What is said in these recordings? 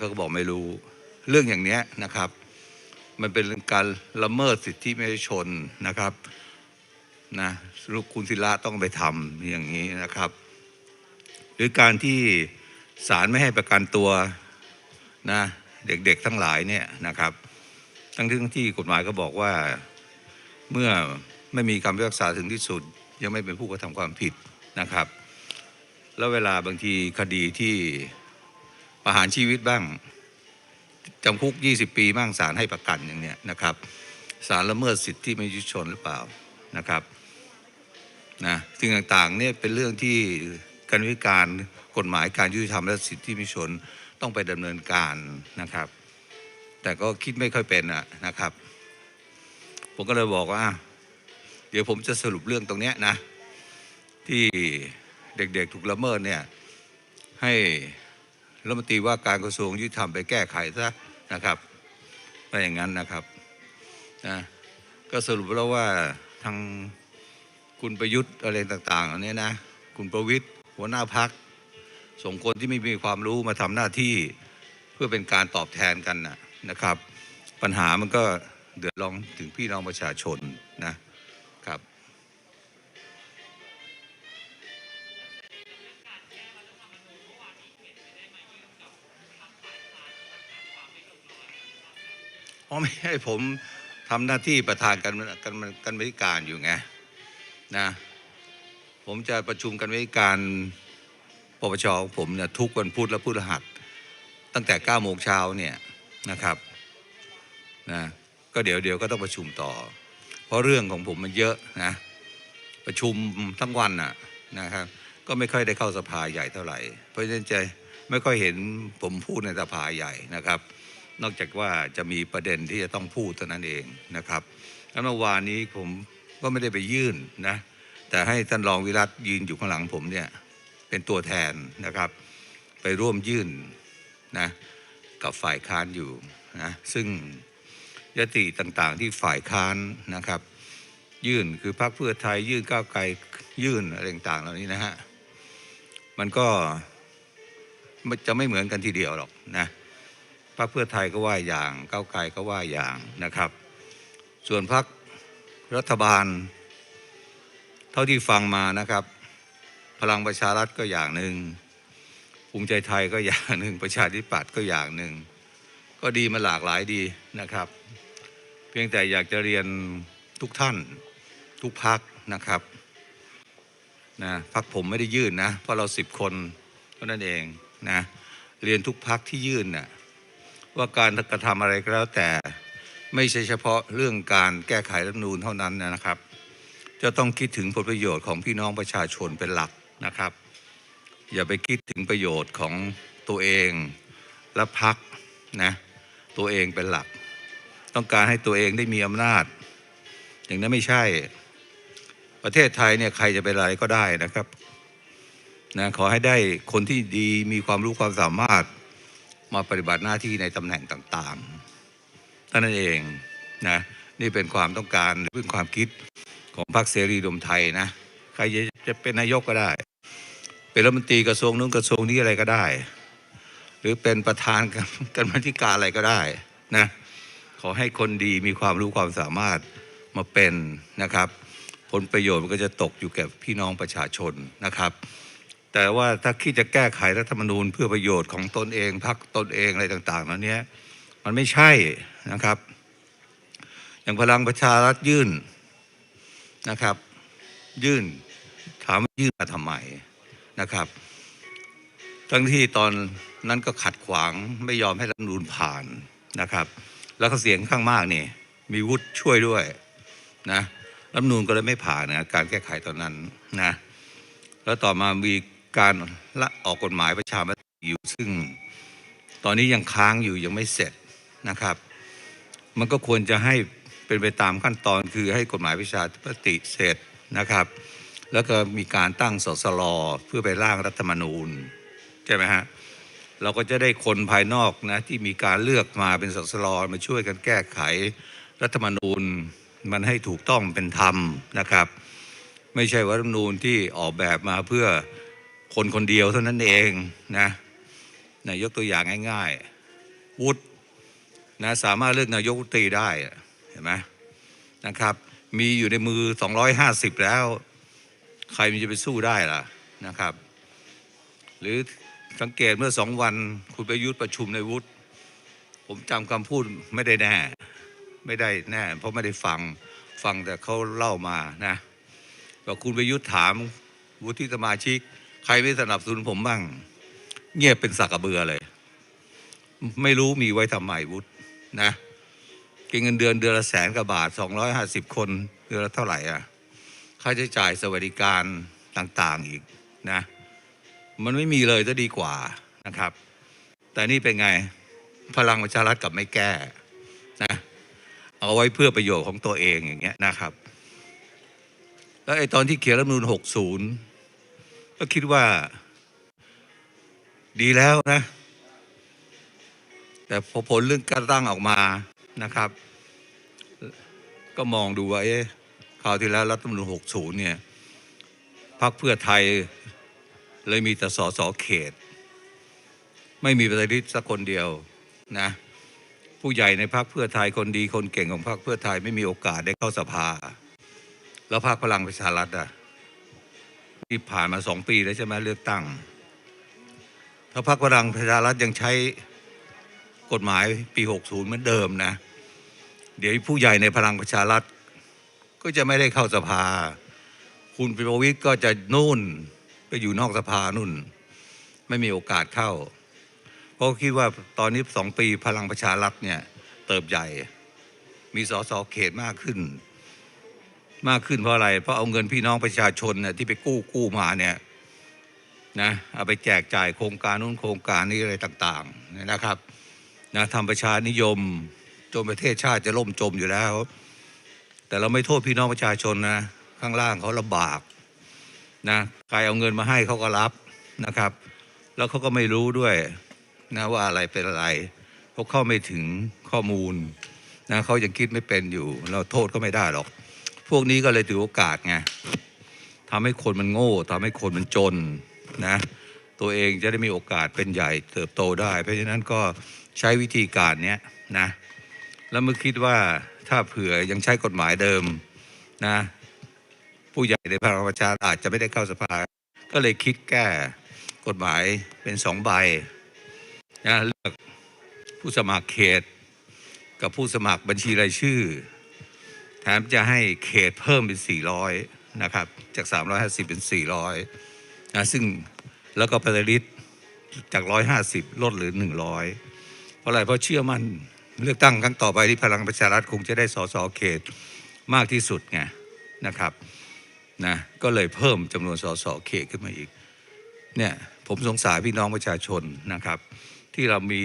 เขาก็บอกไม่รู้ เรื่องอย่างเนี้ยนะครับ มันเป็นการละเมิดสิทธิมนุษยชนนะครับนะลูกคุณศิระต้องไปทำอย่างนี้นะครับ หรือการที่ศาลไม่ให้ประกันตัวนะเด็กๆทั้งหลายเนี่ยนะครับ ทั้งที่ที่กฎหมายก็บอกว่าเมื่อไม่มีคำพิพากษาถึงที่สุด ยังไม่เป็นผู้กระทำความผิดนะครับ แล้วเวลาบางทีคดีที่ ประหารชีวิตบ้างจำคุก 20 ปีบ้างศาลให้ประกันอย่างเนี้ยนะครับศาลละเมิดสิทธิมนุษยชนหรือเปล่านะครับนะสิ่งต่างๆเนี่ยเป็นเรื่องที่การวิการกฎหมายการยุติธรรมและสิทธิมนุษยชนต้องไปดำเนินการนะครับ แต่ก็คิดไม่ค่อยเป็นอะนะครับ ผมก็เลยบอกว่า เดี๋ยวผมจะสรุปเรื่องตรงเนี้ยนะ ที่เด็กๆถูกละเมิดเนี่ยให้ รัฐมนตรีว่าการกระทรวงยุติธรรมไปแก้ไขซะนะครับไม่อย่างนั้นนะครับนะก็สรุปแล้วว่าทางคุณประยุทธ์อะไรต่างๆเหล่านี้นะคุณประวิทย์หัวหน้าพักส่งคนที่ไม่มีความรู้มาทำหน้าที่เพื่อเป็นการตอบแทนกันนะนะครับ ปัญหามันก็เดือดร้อนถึงพี่น้องประชาชนนะครับ เพราะไม่ให้ผมทำหน้าที่ประธานกันกันกันบริการอยู่ไงนะผมจะประชุมกันบริการปปชของผมเนี่ยทุกวันพุธและพฤหัส ตั้งแต่9โมงเช้าเนี่ยนะครับนะก็เดี๋ยวเดี๋ยวก็ต้องประชุมต่อ เพราะเรื่องของผมมันเยอะนะประชุมทั้งวันน่ะนะครับ ก็ไม่ค่อยได้เข้าสภาใหญ่เท่าไหร่ เพราะฉะนั้นจะไม่ค่อยเห็นผมพูดในสภาใหญ่นะครับ นอกจากว่าจะมีประเด็นที่จะต้องพูดเท่านั้นเองนะครับแล้วเมื่อวานนี้ผมก็ไม่ได้ไปยื่นนะ แต่ให้ท่านรองวิรัตยืนอยู่ข้างหลังผมเนี่ยเป็นตัวแทนนะครับ ไปร่วมยื่นนะกับฝ่ายค้านอยู่นะซึ่งยติต่างๆที่ฝ่ายค้านนะครับ ยื่นคือพรรคเพื่อไทยยื่นก้าวไกลยื่นอะไรต่างๆเหล่านี้นะฮะมันก็จะไม่เหมือนกันทีเดียวหรอกนะ รรคเพื่อไทยก็ว่าอย่างก้าวไกลก็ว่าอย่างนะครับ ส่วนพรรครัฐบาล เท่าที่ฟังมานะครับ พลังประชารัฐก็อย่างหนึ่งภูมิใจไทยก็อย่างหนึ่งประชาธิปัตย์ก็อย่างหนึ่งก็ดีมาหลากหลายดีนะครับ เพียงแต่อยากจะเรียนทุกท่านทุกพักนะครับนะพักผมไม่ได้ยื่นนะเพราะเราสิบคนเท่านั้นเองนะเรียนทุกพักที่ยื่นนะ่ะ ว่าการกระทำอะไรก็แล้วแต่ไม่ใช่เฉพาะเรื่องการแก้ไขรัฐนูญเท่านั้นนะครับ จะต้องคิดถึงผลประโยชน์ของพี่น้องประชาชนเป็นหลักนะครับ อย่าไปคิดถึงประโยชน์ของตัวเองและพักนะตัวเองเป็นหลัก ต้องการให้ตัวเองได้มีอำนาจ อย่างนั้นไม่ใช่ ประเทศไทยเนี่ยใครจะเป็นอะไรก็ได้นะครับนะขอให้ได้คนที่ดีมีความรู้ความสามารถ มาปฏิบัติหน้าที่ในตำแหน่งต่างๆเท่านั้นเองนะนี่เป็นความต้องการเป็นความคิดของพรรคเสรีรวมไทยนะใครจะเป็นนายกก็ได้ เป็นรัฐมนตรีกระทรวงนู้นกระทรวงนี้อะไรก็ได้ หรือเป็นประธานกันมาธิการอะไรก็ได้นะขอให้คนดีมีความรู้ความสามารถมาเป็นนะครับ ผลประโยชน์มันก็จะตกอยู่แก่พี่น้องประชาชนนะครับ แต่ว่าถ้าคิดจะแก้ไขรัฐธรรมนูญเพื่อประโยชน์ของตนเองพรรคตนเองอะไรต่างๆแล้วเนี้ยมันไม่ใช่นะครับ อย่างพลังประชารัฐยื่นนะครับ ยื่นถามยื่นมาทำไมนะครับ ทั้งที่ตอนนั้นก็ขัดขวางไม่ยอมให้รัฐธรรมนูญผ่านนะครับ แล้วก็เสียงข้างมากนี่มีวุฒิช่วยด้วยนะรัฐธรรมนูญก็เลยไม่ผ่านนะการแก้ไขตอนนั้นนะแล้วต่อมามี การละออกกฎหมายประชามติอยู่ซึ่ง ตอนนี้ยังค้างอยู่ยังไม่เสร็จนะครับ มันก็ควรจะให้เป็นไปตามขั้นตอนคือให้กฎหมายประชาธิปตยเสร็จนะครับ แล้วก็มีการตั้งสสลเพื่อไปร่างรัฐธรรมนูญใช่ไหมฮะเราก็จะได้คนภายนอกนะที่มีการเลือกมาเป็นสสลมาช่วยกันแก้ไขรัฐธรรมนูญมันให้ถูกต้องเป็นธรรมนะครับ ไม่ใช่ว่ารัฐธรรมนูญที่ออกแบบมาเพื่อ คนคนเดียวเท่านั้นเองนะนะยกตัวอย่างง่ายๆวุฒินะสามารถเลือกนายกรัฐมนตรีได้เห็นไหมนะครับ มีอยู่ในมือ 250 แล้ว ใครมันจะไปสู้ได้ล่ะนะครับ หรือสังเกตเมื่อสองวันคุณประยุทธ์ประชุมในวุฒิผมจำคำพูดไม่ได้แน่ ไม่ได้แน่ เพราะไม่ได้ฟังฟังแต่เขาเล่ามานะว่าคุณประยุทธ์ถามวุฒิสมาชิก ใครไม่สนับสนุนผมบ้าง เงียบเป็นสักกระเบือเลย ไม่รู้มีไว้ทำไมวุฒินะเก็บเงินเดือนเดือนละแสนกว่าบาทสองร้อยห้าสิบคนเดือนละเท่าไหร่อะค่าใช้จ่ายสวัสดิการต่าง ๆอีกนะ มันไม่มีเลยจะดีกว่านะครับ แต่นี่เป็นไงพลังประชารัฐกับไม่แก้นะเอาไว้เพื่อประโยชน์ของตัวเองอย่างเงี้ยนะครับ แล้วไอ้ตอนที่เขียนรัฐธรรมนูล60 ก็คิดว่า ดีแล้วนะ แต่พอผลเรื่องการตั้งออกมานะครับ ก็มองดูว่า เอ๊ะคราวที่แล้วรัฐธรรมนูล60 เนี่ยพรรคเพื่อไทยเลยมีแต่สอสอเขต ไม่มีปฏิริษีสักคนเดียวนะ ผู้ใหญ่ในพรรคเพื่อไทยคนดีคนเก่งของพรรคเพื่อไทยไม่มีโอกาสได้เข้าสภา แล้วพรรคพลังประชารัฐอะ ที่ผ่านมาสองปีแล้วใช่ไหมเลือกตั้ง ถ้าพรรคพลังประชารัฐยังใช้กฎหมายปี 60 เหมือนเดิมนะ เดี๋ยวผู้ใหญ่ในพลังประชารัฐ ก็จะไม่ได้เข้าสภา คุณประวิตรก็จะนู่นไปอยู่นอกสภานุ่น ไม่มีโอกาสเข้า เพราะคิดว่าตอนนี้สองปีพลังประชารัฐเนี่ยเติบใหญ่ มีสสเขตมากขึ้น มากขึ้นเพราะอะไร เพราะเอาเงินพี่น้องประชาชนเนี่ยที่ไปกู้กู้มาเนี่ยนะเอาไปแจกจ่ายโครงการนู้นโครงการนี้อะไรต่างๆเนี่ยนะครับนะทำประชานิยมจนประเทศชาติจะล่มจมอยู่แล้ว แต่เราไม่โทษพี่น้องประชาชนนะข้างล่างเขาลำบากนะใครเอาเงินมาให้เขาก็รับนะครับ แล้วเขาก็ไม่รู้ด้วยนะว่าอะไรเป็นอะไรเขาเข้าไม่ถึงข้อมูลนะเขายังคิดไม่เป็นอยู่ เราโทษก็ไม่ได้หรอก พวกนี้ก็เลยถือโอกาสไงทำให้คนมันโง่ทำให้คนมันจนนะตัวเองจะได้มีโอกาสเป็นใหญ่เติบโตได้ เพราะฉะนั้นก็ใช้วิธีการเนี้ยนะแล้วเมื่อคิดว่าถ้าเผื่อยังใช้กฎหมายเดิมนะผู้ใหญ่ในพลังประชาอาจจะไม่ได้เข้าสภา ก็เลยคิดแก้กฎหมายเป็นสองใบนะเลือกผู้สมัครเขต กับผู้สมัครบัญชีรายชื่อ แถมจะให้เขตเพิ่มเป็น 400 นะครับ จาก 350 เป็น 400นะซึ่งแล้วก็ปฏิริษจาก 150 ลดเหรือ 100 เพราะอะไรเพราะเชื่อมั่นเลือกตั้งครั้งต่อไปที่พลังประชารัฐคงจะได้สสเขตมากที่สุดไงนะครับนะก็เลยเพิ่มจำนวนสสเขตขึ้นมาอีกเนี่ยผมสงสารพี่น้องประชาชนนะครับ ที่เรามี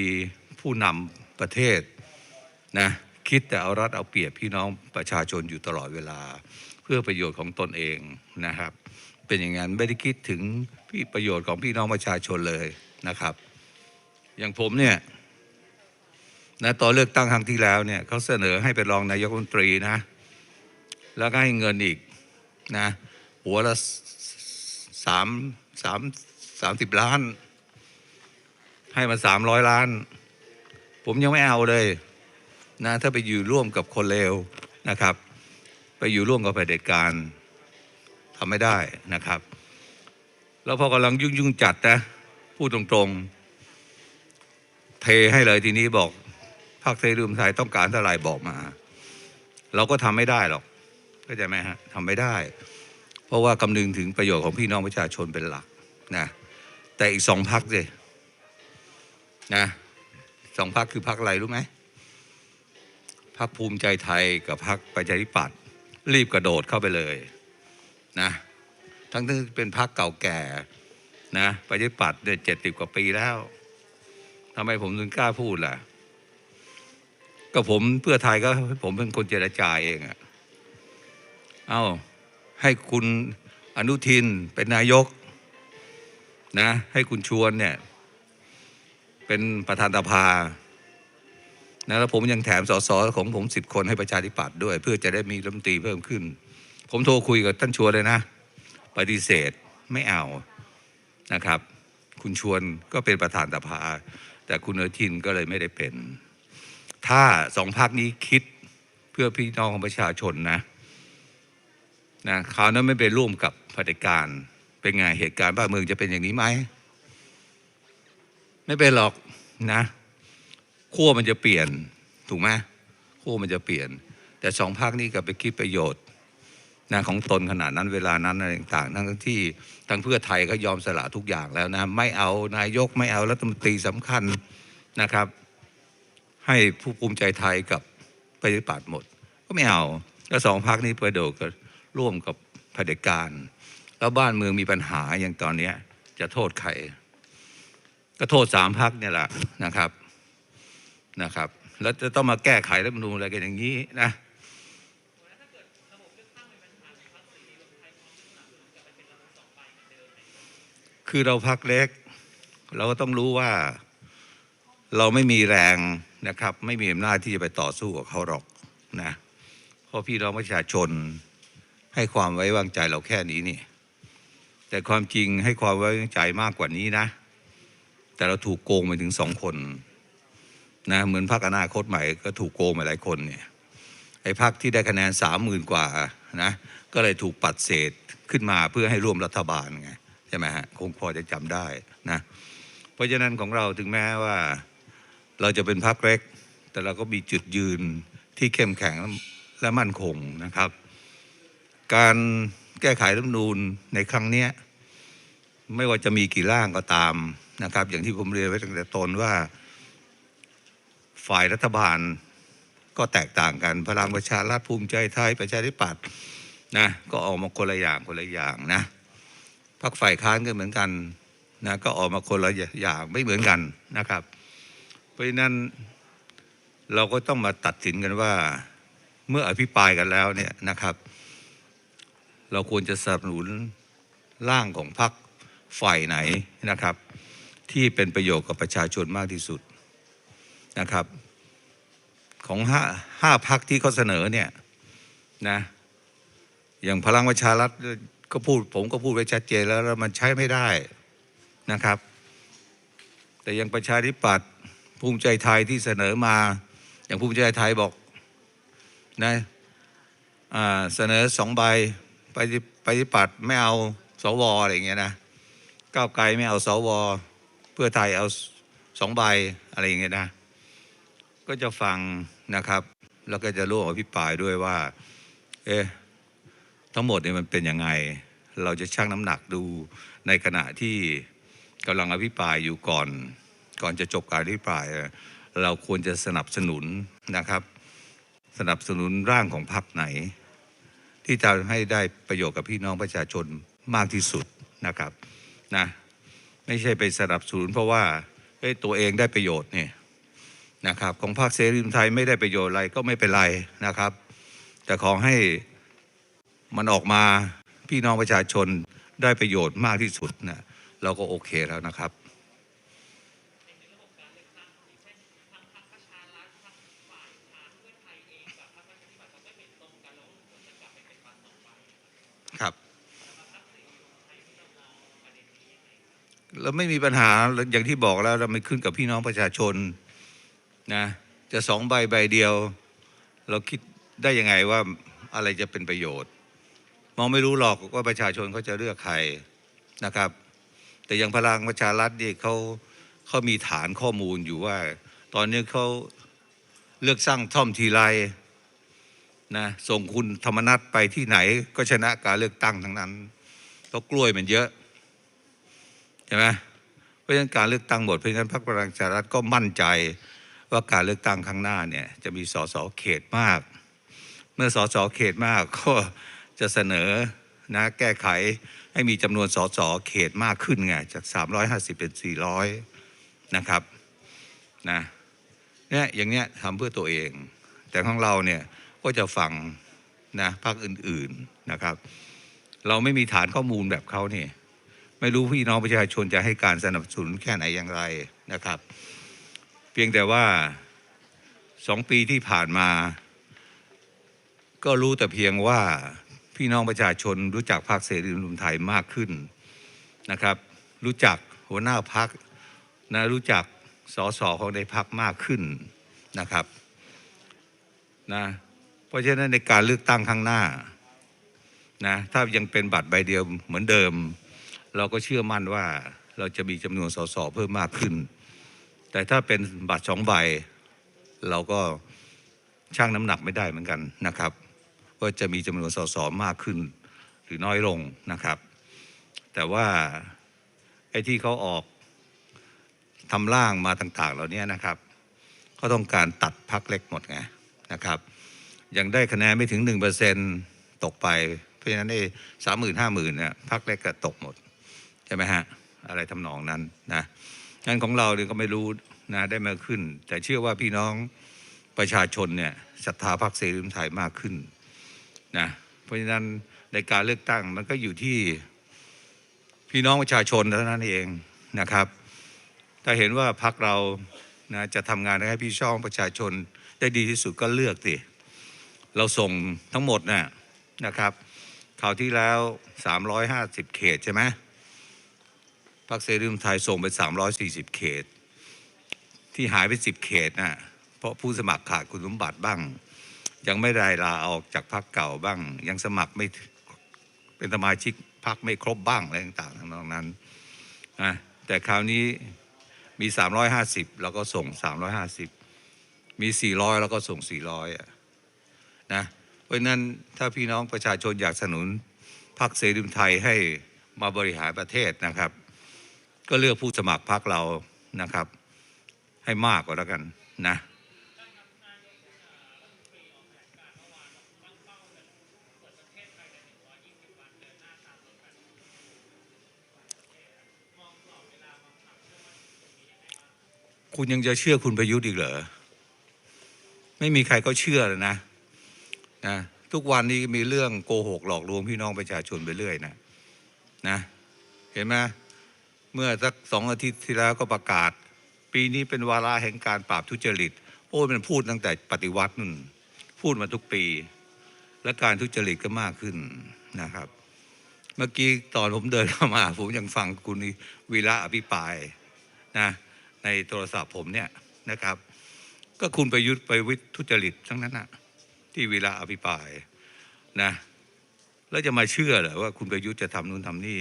ผู้นำประเทศนะ คิดแต่เอารัดเอาเปรียบพี่น้องประชาชนอยู่ตลอดเวลา เพื่อประโยชน์ของตนเองนะครับ เป็นอย่างนั้นไม่ได้คิดถึงพี่ประโยชน์ของพี่น้องประชาชนเลยนะครับ อย่างผมเนี่ยนะตอนเลือกตั้งครั้งที่แล้วเนี่ยเขาเสนอให้เป็นรองนายกรัฐมนตรีนะ แล้วก็ให้เงินอีกนะหัวละสามสามสามสิบล้าน ให้มาสามร้อยล้าน ผมยังไม่เอาเลย นะถ้าไปอยู่ร่วมกับคนเลวนะครับ ไปอยู่ร่วมกับเผด็จการทำไม่ได้นะครับ แล้วพอกำลังยุ่งยุ่งจัดนะพูดตรงๆ เทให้เลยทีนี้บอกภาคเสรีรวมไทยต้องการเท่าไหร่บอกมา เราก็ทำไม่ได้หรอกเข้าใจไหมฮะทำไม่ได้ เพราะว่าคำนึงถึงประโยชน์ของพี่น้องประชาชนเป็นหลักนะแต่อีกสองพักสินะสองพักคือพักอะไรรู้ไหม พักภูมิใจไทยกับพักประชาธิปัตย์รีบกระโดดเข้าไปเลยนะทั้งที่เป็นพักเก่าแก่นะประชาธิปัตย์เนี่ยเจ็ดสิบกว่าปีแล้วทำไมผมถึงกล้าพูดล่ะ ก็ผมเพื่อไทยก็ผมเป็นคนเจรจาเองอะเอาให้คุณอนุทินเป็นนายกนะให้คุณชวนเนี่ย เป็นประธานสภา นะแล้วผมยังแถมสสของผมสิบคนให้ประชาธิปัตย์ด้วย เพื่อจะได้มีรัฐมนตรีเพิ่มขึ้น ผมโทรคุยกับท่านชวนเลยนะ ปฏิเสธไม่เอานะครับ คุณชวนก็เป็นประธานสภา แต่คุณอทินก็เลยไม่ได้เป็น ถ้าสองพักนี้คิดเพื่อพี่น้องของประชาชนนะนะคราวนั้นไม่ไปร่วมกับเผด็จการเป็นไงเหตุการณ์บ้านเมืองจะเป็นอย่างนี้ไหม ไม่เป็นหรอกนะ ขั้วมันจะเปลี่ยนถูกไหมขั้วมันจะเปลี่ยน แต่สองภาคนี้กับไปคิดประโยชน์นะของตนขนาดนั้นเวลานั้นอะไรต่างๆทั้งที่ทั้งเพื่อไทยก็ยอมสละทุกอย่างแล้วนะไม่เอานายกไม่เอารัฐมนตรีสำคัญนะครับ ให้ผู้ภูมิใจไทยกับประชาธิปัตย์หมด ก็ไม่เอาแล้วสองพรรคนี้ประโดดก็ร่วมกับเผด็จการ แล้วบ้านเมืองมีปัญหาอย่างตอนเนี้ยจะโทษใคร ก็โทษสามพักเนี่ยแหละนะครับ นะครับ แล้วจะต้องมาแก้ไขรัฐธรรมนูญอะไรกันอย่างนี้นะคือเราพักเล็ก เราก็ต้องรู้ว่าเราไม่มีแรงนะครับ ไม่มีอำนาจที่จะไปต่อสู้กับเขาหรอกนะเพราะพี่น้องประชาชนให้ความไว้วางใจเราแค่นี้นี่ แต่ความจริงให้ความไว้วางใจมากกว่านี้นะ แต่เราถูกโกงไปถึงสองคน นะเหมือนพรรคอนาคตใหม่ก็ถูกโกงหลายคนเนี่ยไอ้พรรคที่ได้คะแนนสามหมื่นกว่านะก็เลยถูกปัดเศษขึ้นมาเพื่อให้ร่วมรัฐบาลไงใช่ไหมฮะคงพอจะจำได้นะเพราะฉะนั้นของเราถึงแม้ว่าเราจะเป็นพรรคเล็ก แต่เราก็มีจุดยืนที่เข้มแข็งและมั่นคงนะครับ การแก้ไขรัฐมนูญในครั้งนี้ไม่ว่าจะมีกี่ร่างก็ตามนะครับ อย่างที่ผมเรียนไว้ตั้งแต่ต้นว่า ฝ่ายรัฐบาลก็แตกต่างกัน พลังประชารัฐภูมิใจไทยประชาธิปัตย์นะก็ออกมาคนละอย่างคนละอย่างนะพรรคฝ่ายค้านก็เหมือนกันนะก็ออกมาคนละอย่างไม่เหมือนกันนะครับ เพราะฉะนั้นเราก็ต้องมาตัดสินกันว่าเมื่ออภิปรายกันแล้วเนี่ยนะครับ เราควรจะสนับสนุนร่างของพรรคฝ่ายไหนนะครับ ที่เป็นประโยชน์กับประชาชนมากที่สุด นะครับ ของห้าห้าพักที่เขาเสนอเนี่ยนะอย่างพลังประชารัฐก็พูดผมก็พูดไว้ชัดเจนแล้วแล้วมันใช้ไม่ได้นะครับ แต่ยังประชาธิปัตย์ภูมิใจไทยที่เสนอมา อย่างภูมิใจไทยบอกนะเสนอสองใบไปไปฏิปัตย์ไม่เอาสวอะไรอย่างเงี้ยนะก้าวไกลไม่เอาสวเพื่อไทยเอาสองใบอะไรอย่างเงี้ยนะ ก็จะฟังนะครับ แล้วก็จะร่วมอภิปรายด้วยว่า เอ๊ะทั้งหมดเนี่ยมันเป็นยังไง เราจะชั่งน้ำหนักดูในขณะที่กำลังอภิปรายอยู่ก่อน ก่อนจะจบการอภิปราย เราควรจะสนับสนุนนะครับ สนับสนุนร่างของพรรคไหน ที่จะให้ได้ประโยชน์กับพี่น้องประชาชนมากที่สุดนะครับนะไม่ใช่ไปสนับสนุนเพราะว่าเอ้ยตัวเองได้ประโยชน์เนี่ย นะครับของพรรคเสรีรวมไทยไม่ได้ประโยชน์อะไรก็ไม่เป็นไรนะครับ แต่ขอให้มันออกมาพี่น้องประชาชนได้ประโยชน์มากที่สุดนะเราก็โอเคแล้วนะครับครับเราไม่มีปัญหาอย่างที่บอกแล้วเราไม่ขึ้นกับพี่น้องประชาชน นะจะสองใบใบเดียว เราคิดได้ยังไงว่าอะไรจะเป็นประโยชน์ มองไม่รู้หรอกว่าประชาชนเขาจะเลือกใครนะครับ แต่อยังพลังประชารัฐนี่เขาเขามีฐานข้อมูลอยู่ว่า ตอนนี้เขาเลือกสร้างท่อมทีไรนะส่งคุณธรรมนัฐไปที่ไหนก็ชนะการเลือกตั้งทั้งนั้นเพราะกล้วยมันเยอะใช่ไหมเพราะฉะนั้นการเลือกตั้งหมดเพราะฉะนั้นพรรคพลังประชารัฐก็มั่นใจ ว่าการเลือกตั้งข้งหน้าเนี่ยจะมีสสเขตมาก เมื่อสสเขตมากก็จะเสนอนะแก้ไขให้มีจำนวนสสเขตมากขึ้นไงจาก 350 เป็น 400 นะครับนะเนี่ยอย่างเนี้ยทำเพื่อตัวเอง แต่ของเราเนี่ยก็จะฟังนะภาคอื่นๆนะครับ เราไม่มีฐานข้อมูลแบบเขาเนี่ยไม่รู้พี่น้องประชาชนจะให้การสนับสนุนแค่ไหนอย่างไรนะครับ เพียงแต่ว่าสองปีที่ผ่านมา ก็รู้แต่เพียงว่าพี่น้องประชาชนรู้จักพรรคเสรีรวมไทยมากขึ้นนะครับ รู้จักหัวหน้าพักนะรู้จักสสของในพักมากขึ้นนะครับนะเพราะฉะนั้นในการเลือกตั้งข้างหน้านะถ้ายังเป็นบัตรใบเดียวเหมือนเดิม เราก็เชื่อมั่นว่าเราจะมีจำนวนสสเพิ่มมากขึ้น แต่ถ้าเป็นบัตรสองใบ เราก็ชั่งน้ำหนักไม่ได้เหมือนกันนะครับ ว่าจะมีจำนวนสสมากขึ้นหรือน้อยลงนะครับ แต่ว่าไอ้ที่เขาออกทำร่างมาต่าง ๆ เหล่านี้นะครับเขาต้องการตัดพักเล็กหมดไงนะครับ ยังได้คะแนนไม่ถึงหนึ่งเปอร์เซ็นตกไป เพราะฉะนั้นไอ้สามหมื่นห้าหมื่นเนี่ยพักเล็กก็ตกหมด ใช่ไหมฮะ อะไรทำนองนั้นนะ งั้นของเราเนี่ยก็ไม่รู้นะได้มาขึ้น แต่เชื่อว่าพี่น้องประชาชนเนี่ยศรัทธาพรรคเสรีรวมไทยมากขึ้นนะเพราะฉะนั้นในการเลือกตั้งมันก็อยู่ที่พี่น้องประชาชนเท่านั้นเองนะครับ ถ้าเห็นว่าพรรคเรานะจะทำงานให้พี่น้องประชาชนได้ดีที่สุดก็เลือกสิเราส่งทั้งหมดน่ะนะครับคราวที่แล้ว 350 เขตใช่ไหม พรรคเสรีรวมไทยส่งไป 340 เขต ที่หายไป 10 เขตนะเพราะผู้สมัครขาดคุณสมบัติบ้าง ยังไม่ได้ลาออกจากพรรคเก่าบ้าง ยังสมัครไม่เป็นสมาชิกพรรคไม่ครบบ้างอะไรต่างๆทั้งนั้นนะแต่คราวนี้มี 350 แล้วก็ส่ง 350 มี 400 แล้วก็ส่ง 400อะนะเพราะนั้นถ้าพี่น้องประชาชนอยากสนับสนุนพรรคเสรีรวมไทยให้มาบริหารประเทศนะครับ ก็เลือกผู้สมัครพรรคเรานะครับ ให้มากกว่าแล้วกันนะคุณยังจะเชื่อคุณประยุทธ์อีกเหรอ ไม่มีใครก็เชื่อเลยนะนะทุกวันนี้มีเรื่องโกหกหลอกลวงพี่น้องประชาชนไปเรื่อยนะนะ เห็นไหม เมื่อสักสองอาทิตย์ที่แล้วก็ประกาศ ปีนี้เป็นวาระแห่งการปราบทุจริต โอ้ยมันพูดตั้งแต่ปฏิวัตินู่นพูดมาทุกปี และการทุจริตก็มากขึ้นนะครับ เมื่อกี้ตอนผมเดินเข้ามา ผมยังฟังคุณวีระอภิปรายนะในโทรศัพท์ผมเนี่ยนะครับ ก็คุณประยุทธ์ไปวิทย์ทุจริตทั้งนั้นนะที่วีระอภิปรายนะ แล้วจะมาเชื่อเหรอว่าคุณประยุทธ์จะทำนู่นทำนี่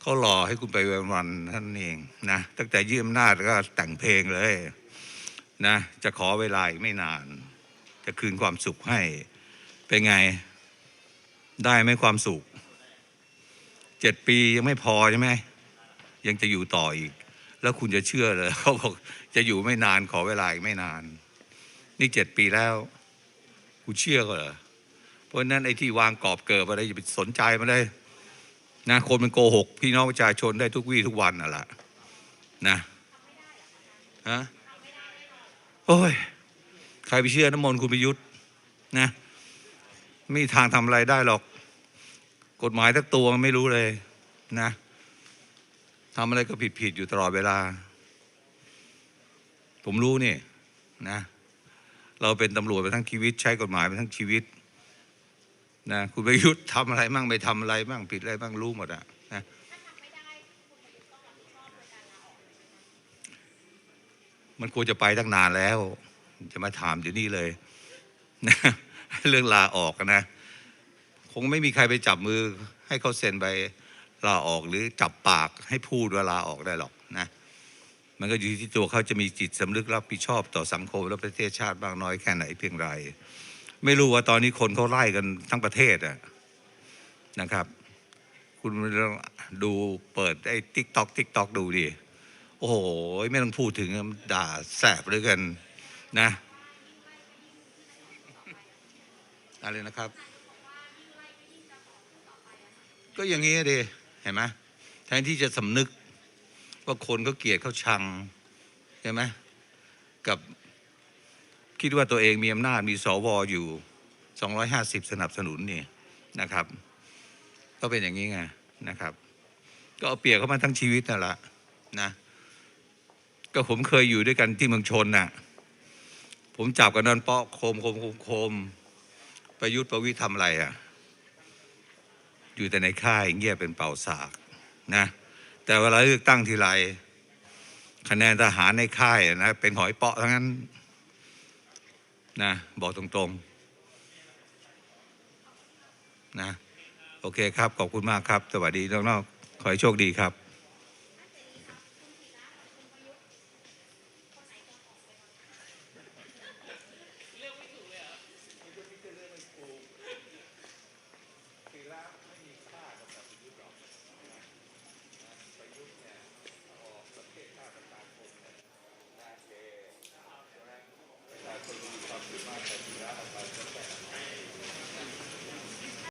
เขารอให้คุณไปวันๆท่านเองนะตั้งแต่ยื่นอำนาจก็แต่งเพลงเลยนะจะขอเวลาอีกไม่นาน จะคืนความสุขให้เป็นไงได้ไหมความสุขเจ็ดปียังไม่พอใช่ไหมยังจะอยู่ต่ออีก แล้วคุณจะเชื่อเลยเขาบอกจะอยู่ไม่นานขอเวลาอีกไม่นาน นี่เจ็ดปีแล้ว คุณเชื่อก็เหรอ เพราะนั้นไอ้ที่วางกรอบเกิดอะไรอย่าไปสนใจมันเลยนะคนมันโกหก พี่น้องประชาชนได้ทุกวี่ทุกวันน่ะละนะฮะโอ้ยใครไปเชื่อน้ำมนต์คุณประยุทธ์นะไม่มีทางทำอะไรได้หรอก กฎหมายทักตัวไม่รู้เลยนะทำอะไรก็ผิดผิดอยู่ตลอดเวลา ผมรู้นี่นะ เราเป็นตำรวจไปทั้งชีวิต ใช้กฎหมายไปทั้งชีวิต นะคุณประยุทธ์ทำอะไรมั่งไม่ทำอะไรมั่งผิดอะไรบ้างรู้หมดอะนะมันควรจะไปตั้งนานแล้ว จะมาถามเดี๋ยวนี้เลยนะเรื่องลาออกนะ คงไม่มีใครไปจับมือ ให้เขาเซ็นไปลาออกหรือจับปากให้พูดว่าลาออกได้หรอกนะ มันก็อยู่ที่ตัวเขาจะมีจิตสำนึกรับผิดชอบต่อสังคมและประเทศชาติบ้างน้อยแค่ไหนเพียงไร ไม่รู้ว่าตอนนี้คนเขาไล่กันทั้งประเทศอะนะครับ คุณลองดูเปิดไอ้ทิกตอกทิกตอกดูดิโอ้โหไม่ต้องพูดถึงด่าแสบเลยกันนะอะไรนะครับ ก็อย่างนี้ดิเห็นไหมแทนที่จะสำนึกว่าคนเขาเกลียดเขาชังใช่ไหมกับ คิดว่าตัวเองมีอำนาจมีสวอยู่ 250 สนับสนุนนี่นะครับ ก็เป็นอย่างนี้ไงนะครับ ก็เอาเปรียบเข้ามาทั้งชีวิตนั่นแหละนะ ก็ผมเคยอยู่ด้วยกันที่เมืองชนน่ะ ผมจับกันนอนเปาะโคมโคมโคมโคมประยุทธ์ประวิทย์ทำอะไรอะ อยู่แต่ในค่ายเงียบเป็นเป่าสากนะ แต่เวลาเลือกตั้งทีไรคะแนนทหารในค่ายนะเป็นหอยเปาะทั้งนั้น นะบอกตรงๆนะโอเคครับ ขอบคุณมากครับ สวัสดีน้องๆขอให้โชคดีครับ